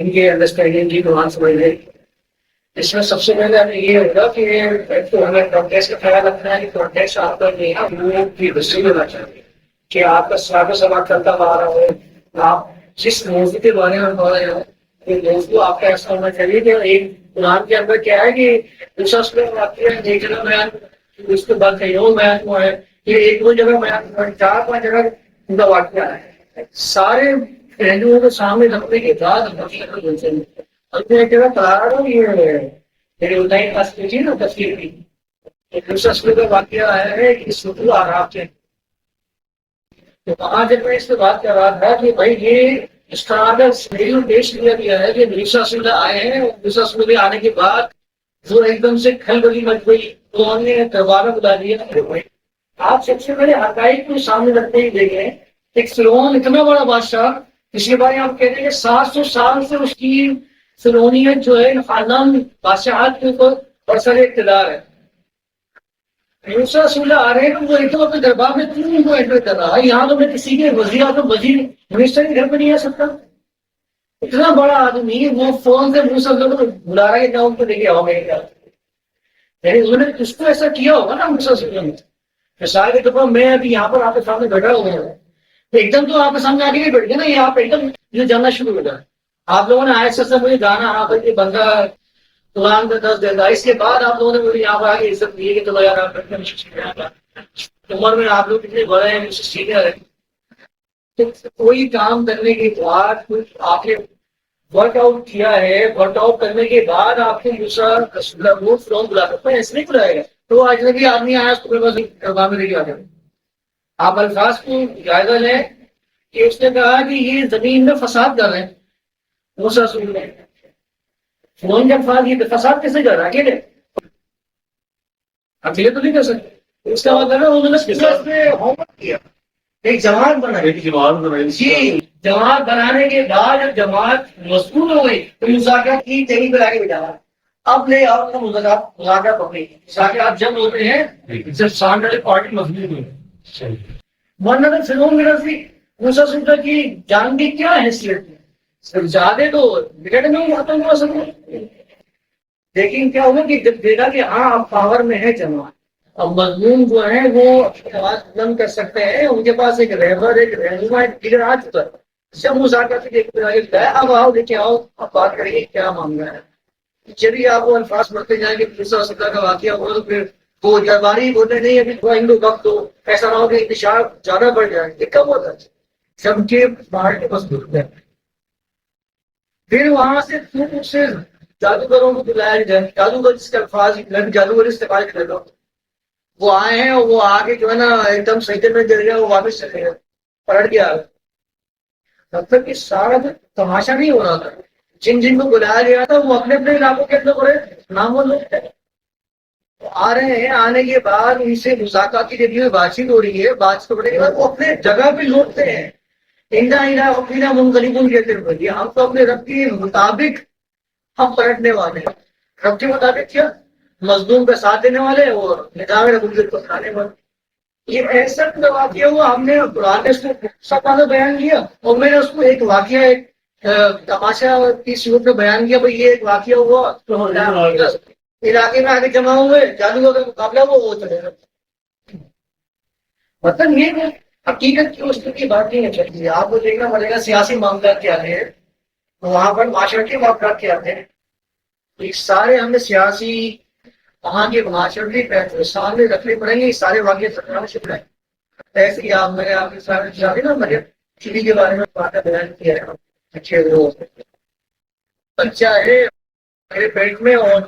इनके अंडरस्टैंडिंग की समझने की इसमें सबसे पहले हमें ये होगा कि तो हमें कॉन्टेस्ट का ख्याल रखना है कि कॉन्टेस्ट आपका जो है वो की हिस्ट्री होना चाहिए कि आपका स्वागत सभा चलता आ रहा हो। आप जिस मौजूद के बारे में बोल रहे हो ये मौजूद आपका ऐसा होना चाहिए कि एक कुरान के अंदर क्या है कि दूसरा उसमें है, एक जगह बयान उसके बाद कहीं और बयान हुआ है ये एक दो जगह बयान चार पाँच जगह उनका वाक्य है। सारे पहलुओं को सामने रखने के बाद का वाक्य है तो भाई ये आए हैं आने के बाद जो एकदम से खलबली मच गई। तो हमने बुला दिया आप सबसे पहले हकाइक को सामने रखते ही देखें, एक फिरौन इतना बड़ा बादशाह इसके में आप कहते हैं कि सात सौ साल से उसकी फिरौनियत जो है, खानदान, बादशाहत के ऊपर बरसर इकतदार है। दूसरा आ रहे हैं तो वो एकदम अपने दरबार में क्यों उनको एंटर कर रहा? है यहाँ तो मैं किसी के वज़ीर आज़म वज़ीर मिनिस्टर के घर पर नहीं आ सकता। इतना बड़ा आदमी वो फ़ोन से मुँह सब लोग बुला रहा है क्या उनको देखे आओ मेरे यानी उन्होंने किसको ऐसा किया होगा ना मुझसे के तौर पर मैं अभी यहाँ पर आपके सामने बैठा हुआ हूँ। तो एकदम तो आपके सामने आगे नहीं बैठ गया ना, ये आप एकदम ये जानना शुरू हो जाए आप लोगों ने आए से मुझे हाँ भाई ये बंदा कुरान में दस देता इसके बाद आप लोगों ने मुझे यहाँ पर आगे इज़्ज़त दी कि चलो यार, आप उम्र में आप लोग कितने बड़े हैं मुझसे सीनियर। है तो कोई काम करने के बाद कुछ आपने वर्कआउट किया है वर्कआउट करने के बाद आपको दूसरा वो फ्रॉम बुला सकते हैं, ऐसे नहीं बुलाएगा तो आज लगी आदमी आया, उसको करवा में लेके आ जाए आप अल्फाज को जायजा लें कि उसने कहा कि ये ज़मीन में फसाद कर रहे हैं दूसरा सुन लें फ़ोन जब फाल ये फसाद कैसे कर रहा है? अकेले। अकेले तो नहीं कर सकते। इसका मतलब है उन्होंने होमवर्क किया। एक जमात बनाई। एक जमात बनाई। जी जमात बनाने के बाद जब जमात मज़बूत हो गई तो मुजाकर की जगह पर आगे बिठाया अब ले आओ तो मुजाकर मुजाकर पकड़ी मुजाकर जब होते हैं जब सांड पार्टी मज़बूत हुई वरना तो फ़िल्मों में रफी मूसा सुल्तान की जान की क्या हैसियत है? सिर्फ़ ज़्यादा तो बिगड़ नहीं आतंक हो सकते लेकिन क्या हुआ कि जब देखा कि हाँ अब पावर में है जमा अब मजलूम जो है वो आवाज़ बुलंद कर सकते हैं। उनके पास एक रहबर एक रहनुमा, एक लीडर आ चुका है। जब मुजाकर से देख कर अब आओ, लेके आओ, अब बात करेंगे क्या मामला है? चलिए, आप वो अल्फाज बढ़ते जाएँगे दूसरा सदा का वाक्य हुआ तो फिर वो दरबारी बोलते नहीं, अभी थोड़ा हिंदू वक्त हो ऐसा ना हो कि इंतज़ार ज़्यादा बढ़ जाए ये कब होता है। सबके बाहर के हैं। फिर वहाँ से खूब से जादूगरों को बुलाया जाए। जादूगर जिसके अल्फाज जादूगर इस्तेमाल कर लो वो आए हैं और वो आगे जो है ना, एकदम सही में गिर गया वो वापस चले गए। पलट गया तक कि सारा जो तमाशा नहीं हो रहा था। जिन जिन को बुलाया गया था, वो अपने अपने इलाकों के अंदर बड़े नामो लोग थे तो आ रहे हैं आने के बाद उनसे मुसाकात की ज़रिए बातचीत हो रही है बातचीत होने के बाद वो अपने जगह पे लौटते हैं। इंदा इंदा वकीला मुनकलिबुन कहते हैं हम तो अपने रब के मुताबिक हम पलटने वाले हैं। रब के मुताबिक क्या? मजलूम का साथ देने वाले और निज़ाम को खाने वाले ये ऐसा वाक्य हुआ हमने कुरान ने उसको सब वाला बयान किया और मैंने उसको एक वाक्य एक तमाशा की सूरत में बयान किया भाई ये एक वाक्य हुआ तो इलाके में आगे जमा हुए जादू का मुकाबला वो हो चलेगा मतलब ये हकीकत की वस्तु की बात नहीं है चलिए आपको देखना पड़ेगा, सियासी मामला क्या है तो वहाँ पर माशरती मामला क्या है। तो सारे हमें सियासी वहाँ के माशरती फैसले सामने रखने पड़ेंगे सारे वाक्य सरकार से पड़े ऐसे ही आप मैंने आपके सामने ना मैंने चिली के बारे में बात बयान किया है। अच्छे लोग है मेरे में और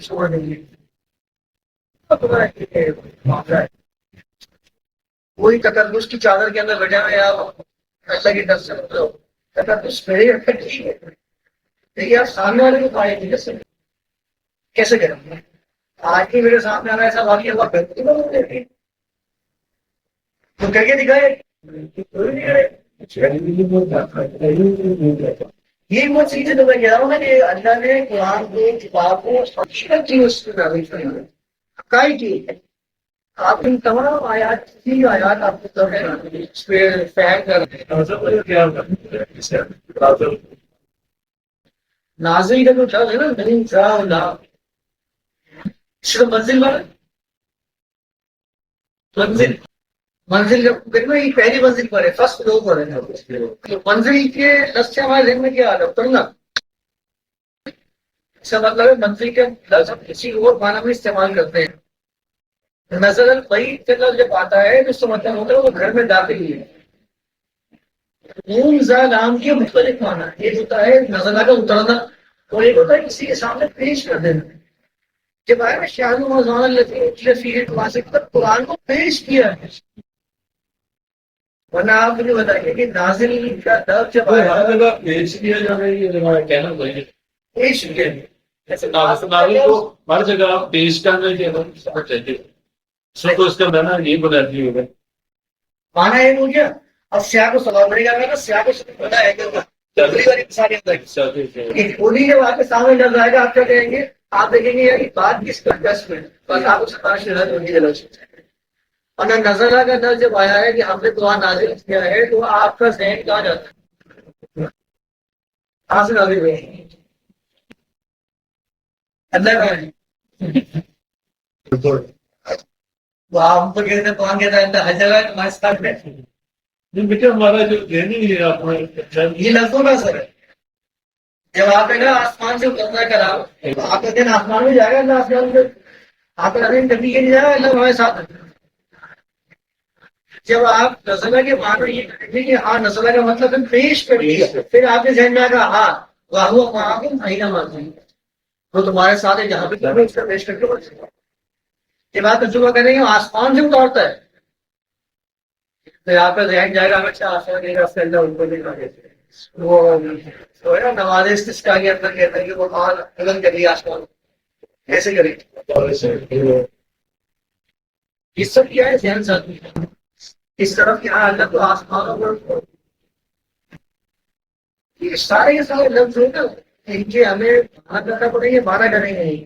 छोड़ देंगे वही की चादर के अंदर बैठे हुए आप। ऐसा की डर सकते हो तकदस मेरे ठीक है। देखिए सामने वाले को पाएँगे जैसे कैसे करेंगे आज भी मेरे सामने आ रहा है ऐसा वाक्य हुआ तो करके दिखाए। ये वो चीज़ें तो मैं कह रहा हूँ कि अल्लाह ने कुरान को किताब को हकीकत की उसमें नाजिल की है? आप इन तमाम आयात की आयात आपको सब है। कर नाजिल का जो शब्द है ना नहीं जाओला इसका मंजिल वाला? मंजिल? मंजिल जब देखो ये पहली मंजिल पर है, फ़र्स्ट फ्लोर पर है। तो मंजिल के से हमारे जहन में क्या आ रहा है उतरना इसका मतलब है मंजिल के लफ्ज किसी और माना में इस्तेमाल करते हैं। नज़र वही का जब आता है तो इसका मतलब होता है वो घर में दाखिल है। जा नाम के मुख्तलिफ़ माना। है। एक होता है नज़र का उतरना, और एक होता है किसी के सामने पेश कर देना। जब आया ना शाहरुख मजान लफी वासिक पर कुरान को पेश किया है। वरना आप मुझे बताइए कि नाजिल का दर्द जब आया हर जगह पेश किया जा रहा है ये कहना चाहिए पेश किया। नाजिल को हर जगह पेश करना चाहिए। तो उसका मैंने ये होगा माना ये हो गया। अब स्या को सवाल बनेगा ना स्या को पता है कि अगली बारी सारी उन्हीं जब आपके सामने लग जाएगा आप क्या कहेंगे? आप देखेंगे यार बात किस कंटेस्ट में बस आपको सताश नज़र होगी ज़रूर और ना नजरा का दर्ज जब आया है कि हमने दुआ नाजिल किया है तो आपका जहन कहाँ जाता है? कहाँ से नाजिल हुए अल्लाह का तो कहते हैं कौन कहता है हर जगह है, साथ बेटा हमारा जो ट्रेनिंग है ये लफ्जों का असर है। जब आप है ना आसमान से तो आप कहते हैं आसमान में जाएगा ना आसमान में आप कभी के नहीं जाएगा अल्लाह हमारे साथ है। जब आप नजला के मानो ये करेंगे कि हाँ नजला का मतलब है पेश कर फिर आपके जहन में आएगा हाँ वाह हुआ वहाँ महीना मानते वो तुम्हारे साथ है जहाँ पे करो उसका पेश करके जब आप तजुर्बा करेंगे आसमान से उतारता है। तो यहाँ पे जहन जाएगा अच्छा आसमान देगा उसके अंदर उनको देगा वो तो है ना इस्तिस्का के अंदर कहता है कि वो कौन अगन कर लिया आसमान। कैसे करें। ये सब क्या है ध्यान साथ इस तरफ़ क्या है अल्लाह तो आसमानों पर ये सारे के सारे लफ्ज है ना इनके हमें बात करना पड़ेंगे बारह करेंगे नहीं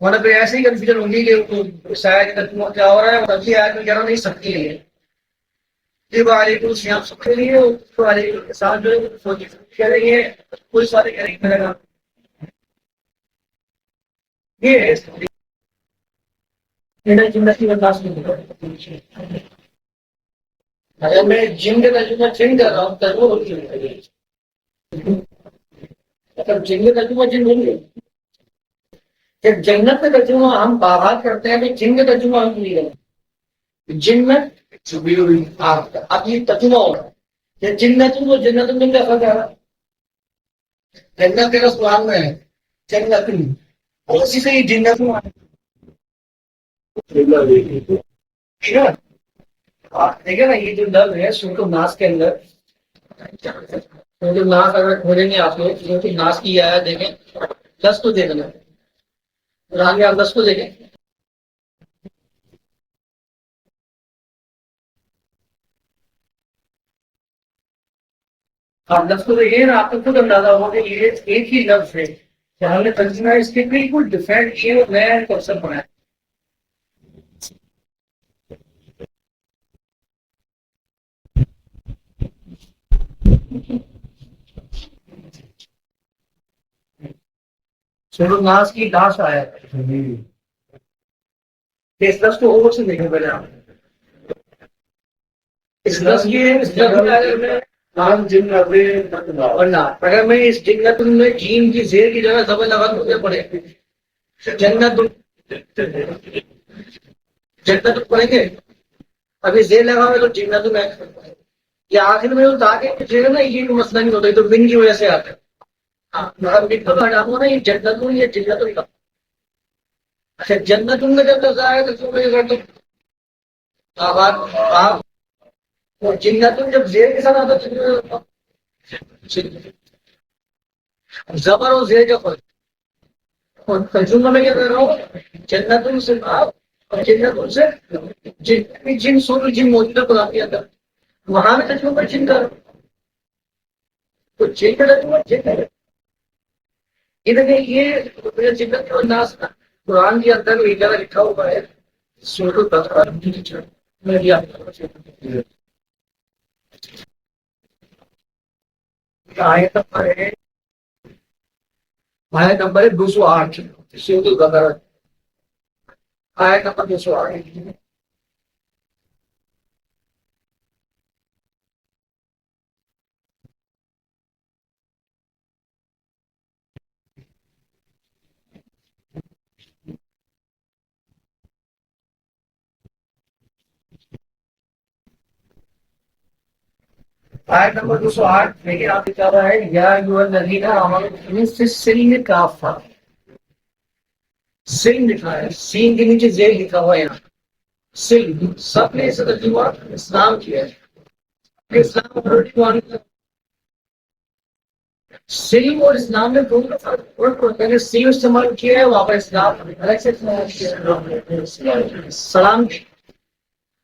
वरना तो ऐसे ही कंफ्यूजन होगी कि शायद तर्जुमा क्या हो रहा है अगली आयत में कह रहा नहीं, सबके लिए। ये वाले को श्याम सबके लिए और दूसरे वाले के साथ जो है फौजी कह रही है, पुलिस वाले कह रही है, मेरा ये है स्टोरी मेरा ज़िंदगी बर्दाश्त नहीं होगा अगर मैं जिम का तर्जुमा जिम कर रहा हूँ होती है मतलब जिम का तर्जुमा जिम है। जब जन्नत का तर्जुमा हम बाहर करते हैं तो जिन का तर्जुमा हम नहीं करते जिन्नत हाँ, अब ये तर्जुमा हो रहा है। ये जिन्नत वो जन्नत में क्या फ़र्क है? जन्नत तेरा कुरान में है जन्नत और उसी से ही जिन्नत में है हाँ, देखिए ना ये जो लफ्ज है सूरत नास के अंदर सूरत नास अगर खोलेंगे आप लोग सूरत नास की आया देखें दस को देखना कुरान में आप दस को देखें आप दस को देखिए ना आपको खुद अंदाज़ा होगा कि ये एक ही लफ्ज है। जहाँ ने तर्जुमा इसके बिल्कुल डिफरेंट और नया कॉन्सेप्ट बनाया की दास आया इस दस को और से देखें पहले इस दस की, इस में नाम जिन अगर मैं इस में जीन की जेर की जगह जबर लगा तो क्या पड़े जन्नत जन्नत पढ़ेंगे? अभी जेर लगा तो जन्नत में या आखिर में तो आगे है ना ये मसला नहीं होता, ये तो बिन की वजह से आता है। हाँ को ये जन्नत का अच्छा जब तो करते आप आप तो जब जेर के साथ आता तो जबर और जेर का फ़र्क में क्या कर रहा हूँ जन्नत से आप और जन्नत से जिन जिन सूर्य जिन मौजूद है कुरान के अंदर वहाँ में तर्जुमा पर जिन कर तो जिन का तर्जुमा जिन है ये देखिए ये जिन्नत और नास कुरान के अंदर जगह लिखा हुआ है को आयत नंबर है, आयत नंबर है दो सौ आठ। सूरत आयत नंबर दो सौ आठ। आयत नंबर दो सौ आठ लेकिन आप लिखा हुआ है? या युवा नदीना अमल से सिल्म काफा सिल्म लिखा है। सीन के नीचे जेल लिखा हुआ है यहाँ। सिल्म सबने इसे तर्जुमा इस्लाम किया है। इस्लाम ऑलरेडी मानी सिल्म और इस्लाम में दोनों का मैंने सिल्म इस्तेमाल किया है, वहाँ पर इस्लाम अलग से इस्तेमाल सलाम।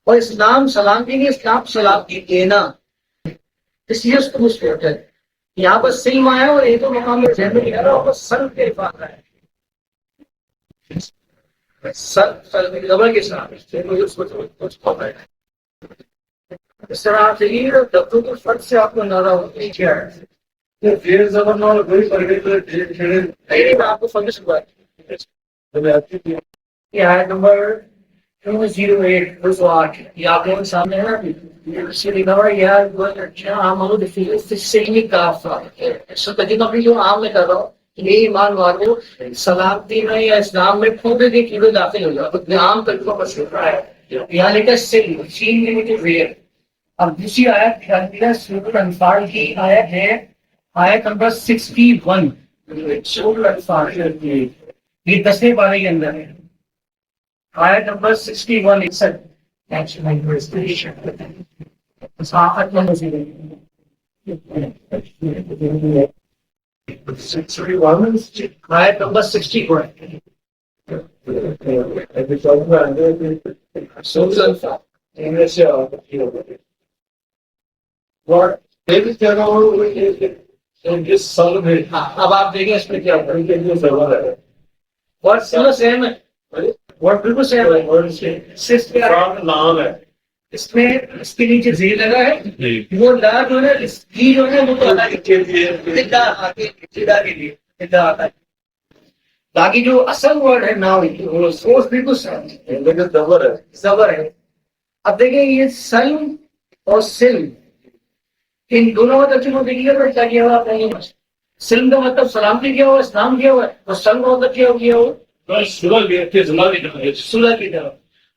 और इस्लाम सलाम की नहीं इस्लाम सलाम की देना सीरियस टू स्पोर्ट है यहाँ पर सिंह आया और एक तो मकाम में जैमिनी है और सन के पास है। सन सन डबल के साथ शरीर और के फ़र्क से आपको नारा होती क्या है? नहीं आपको फ़ंक्शन दो सौ आठ ये के ईमान वालों सलामती में या इस्लाम में खुद भी कीड़े दाखिल हो जाओ तो पर सीख रहा है यहाँ लिखा सिल के नीचे वेयर अब दूसरी आयत सूरत अनफाल की आयत है आयत नंबर सिक्सटी वन सूरत अनफाल ये दसवें पारे के अंदर है Client number sixty-one It said actually is a national investigation. Six three one, client number sixty-one. Susan, English, uh, Lord, David, you know, we can, can just celebrate. अब आप देखिए इसमें क्या होगा। We can do whatever. What's the same? Word बिल्कुल same है। Word से सिर्फ़ क्या है? नाम है। इसमें इसके नीचे जी लगा है। जी। वो ला जो है इसकी जो है वो तो अलग है के लिए जिद्दा आगे जिद्दा के लिए जिद्दा आता है। बाकी जो असल वर्ड है नाउ वो सोर्स बिल्कुल है। लेकिन दबर है। जबर है। अब देखिए ये सल्म और सिल्म इन दोनों का तर्जुमा देखिए तो क्या किया हुआ आपने सिल्म का मतलब सलामती किया हुआ इस्लाम किया हुआ है और सल्म का मतलब क्या किया हुआ?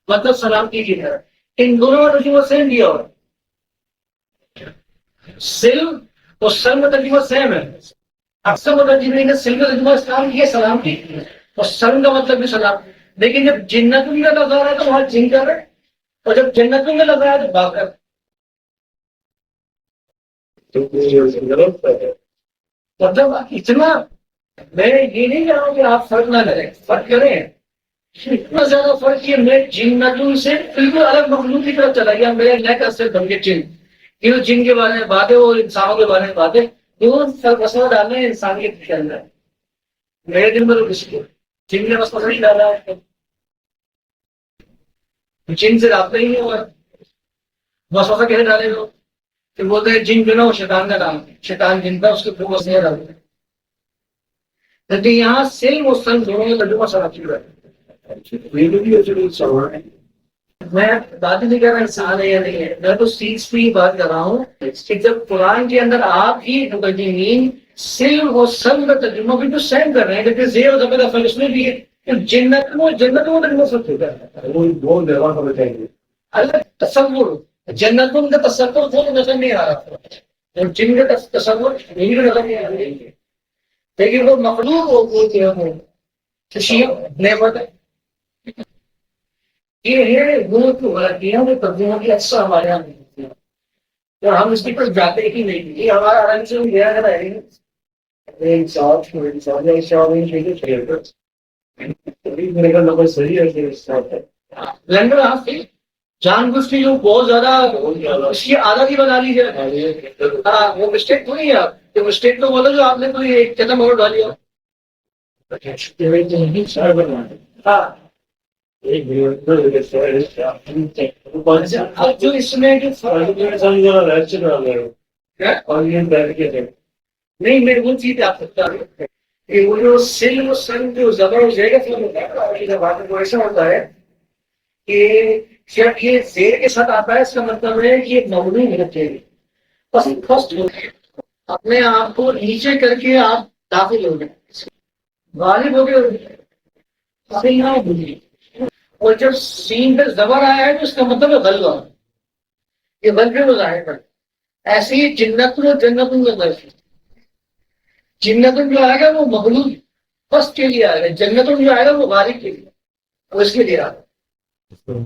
मतलब सलामती की इन दोनों सेम दिया और का तर्जुमा सेम है। अक्सर मतलब का सलामती और का मतलब भी सलाम। लेकिन जब जिन्नतुम का लगा रहा है तो वहाँ जिन कर रहा है। और जब जन्नतुम का लगा है तो भाग कर। तो मतलब इतना मैं ये नहीं कह रहा हूँ कि आप फ़र्क ना करें, फ़र्क करें। इतना ज़्यादा फ़र्क कि मैं जिन जिन्नतुन से बिल्कुल अलग मखलूक की तरफ़ चला गया, मेरे नेक से धम के चिन्ह। कि वो जिन के बारे में बातें और इंसानों के बारे में बातें वो सब वसवा डालना है इंसानियत के अंदर। मेरे दिन में तो किसी जिन ने बस नहीं डाला है। जिन से रास्ता ही नहीं हुआ। वसवसा कैसे डाले लोग बोलते हैं, जिन बिना वो शैतान का काम शैतान जिन का उसके फूक नहीं डालते लेकिन यहाँ सेम और सन दोनों में सरा चुका है है मैं बात ही नहीं कर रहा, इंसान है या नहीं है। मैं तो पे ही बात कर रहा हूँ कि जब कुरान के अंदर आप ही मुकदमीन सिल्म और सन का तर्जुमा भी तो सेम कर रहे हैं, लेकिन जेर और फल इसमें भी है। कि जन्नत में जन्नत में तर्जुमा सब होता है। वो बहुत देवा होना चाहिए अलग तस्वुर जन्नत में उनका तस्वुर तो नज़र नहीं आ रहा। और जिन का तस- तस्वुर यही नज़र नहीं आ रही। है लेकिन वो मखलूक वो वो जो है नेमत। है ये है तो गलतियाँ वो तब्दीलियाँ की अक्सर हमारे यहाँ नहीं होती हैं। और हम इसकी पर जाते ही नहीं। ये हमारा आराम से गया है का है। है जानबूझ जो बहुत ज़्यादा उसकी आदत ही बना लीजिए हाँ। वो मिस्टेक तो नहीं है। आप ये मिस्टेक तो बोलो जो आपने कोई एक कदम और डाली हो। हाँ के नहीं, मेरे वो चीज़ आप सकता है वो जो सिल, वो सन जो जबर हो जाएगा, फिर होता है वो ऐसा होता है कि ये जेर के साथ आता है, इसका मतलब है कि चाहिए फ़र्स्ट अपने आप को नीचे करके आप दाखिल हो गए गालिब हो गए। और जब सीन पे जबर आया है तो इसका मतलब है गलबा। ये गलबे में ज़ाहिर कर। ऐसे ही जिन्नत और जन्नत में गलबा जिन्नत जो आएगा, वो मखलूक फ़र्स्ट के लिए आएगा। जन्नत जो आएगा, वो गालिब के लिए। वो इसके लिए आएगा।